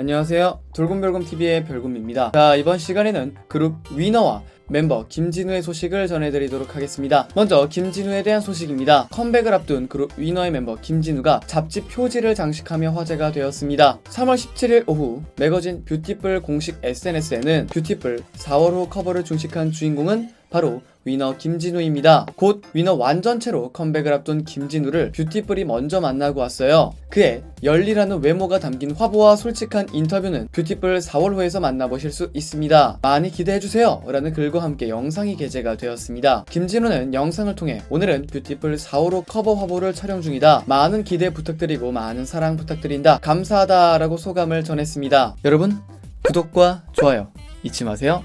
안녕하세요. 돌곰별곰TV의 별곰입니다. 자, 이번 시간에는 그룹 위너와 멤버 김진우의 소식을 전해드리도록 하겠습니다. 먼저 김진우에 대한 소식입니다. 컴백을 앞둔 그룹 위너의 멤버 김진우가 잡지 표지를 장식하며 화제가 되었습니다. 3월 17일 오후 매거진 뷰티풀 공식 SNS에는 뷰티풀 4월 호 커버를 중식한 주인공은 바로 위너 김진우입니다. 곧 위너 완전체로 컴백을 앞둔 김진우를 뷰티풀이 먼저 만나고 왔어요. 그의 열리라는 외모가 담긴 화보와 솔직한 인터뷰는 뷰티풀 4월호에서 만나보실 수 있습니다. 많이 기대해주세요. 라는 글과 함께 영상이 게재가 되었습니다. 김진우는 영상을 통해 오늘은 뷰티풀 4월호 커버 화보를 촬영 중이다. 많은 기대 부탁드리고 많은 사랑 부탁드린다. 감사하다. 라고 소감을 전했습니다. 여러분, 구독과 좋아요 잊지 마세요.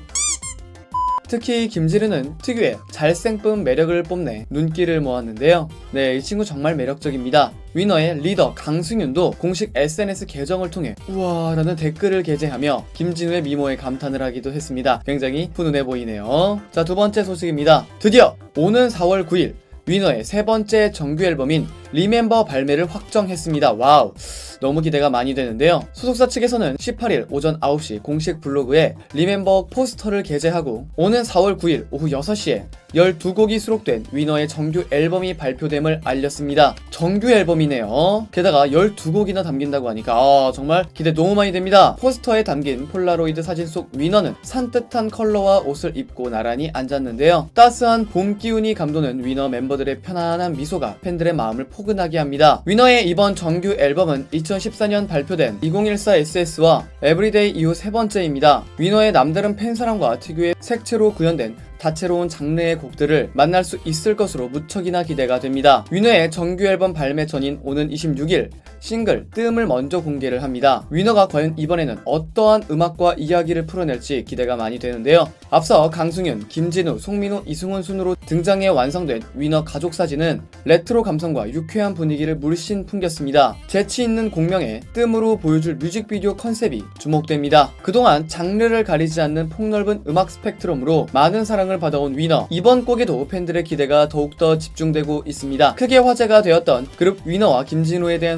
특히 김지르는 특유의 잘생쁨 매력을 뽐내 눈길을 모았는데요. 네, 이 친구 정말 매력적입니다. 위너의 리더 강승윤도 공식 SNS 계정을 통해 우와라는 댓글을 게재하며 김진우의 미모에 감탄을 하기도 했습니다. 굉장히 훈훈해 보이네요. 자, 두 번째 소식입니다. 드디어 오는 4월 9일 위너의 세 번째 정규 앨범인 리멤버 발매를 확정했습니다. 와우. 너무 기대가 많이 되는데요. 소속사 측에서는 18일 오전 9시 공식 블로그에 리멤버 포스터를 게재하고 오는 4월 9일 오후 6시에 12곡이 수록된 위너의 정규 앨범이 발표됨을 알렸습니다. 정규 앨범이네요. 게다가 12곡이나 담긴다고 하니까 아, 정말 기대 너무 많이 됩니다. 포스터에 담긴 폴라로이드 사진 속 위너는 산뜻한 컬러와 옷을 입고 나란히 앉았는데요. 따스한 봄 기운이 감도는 위너 멤버들의 편안한 미소가 팬들의 마음을 포 근하게 합니다. 위너의 이번 정규 앨범은 2014년 발표된 2014 SS와 에브리데이 이후 세 번째입니다. 위너의 남다른 팬사랑과 특유의 색채로 구현된 다채로운 장르의 곡들을 만날 수 있을 것으로 무척이나 기대가 됩니다. 위너의 정규 앨범 발매 전인 오는 26일 싱글 뜸을 먼저 공개를 합니다. 위너가 과연 이번에는 어떠한 음악과 이야기를 풀어낼지 기대가 많이 되는데요. 앞서 강승윤, 김진우, 송민호, 이승훈 순으로 등장해 완성된 위너 가족 사진은 레트로 감성과 유쾌한 분위기를 물씬 풍겼습니다. 재치 있는 공명에 뜸으로 보여줄 뮤직비디오 컨셉이 주목됩니다. 그동안 장르를 가리지 않는 폭넓은 음악 스펙트럼으로 많은 사랑을 받아온 위너. 이번 곡에도 팬들의 기대가 더욱더 집중되고 있습니다. 크게 화제가 되었던 그룹 위너와 김진우에 대한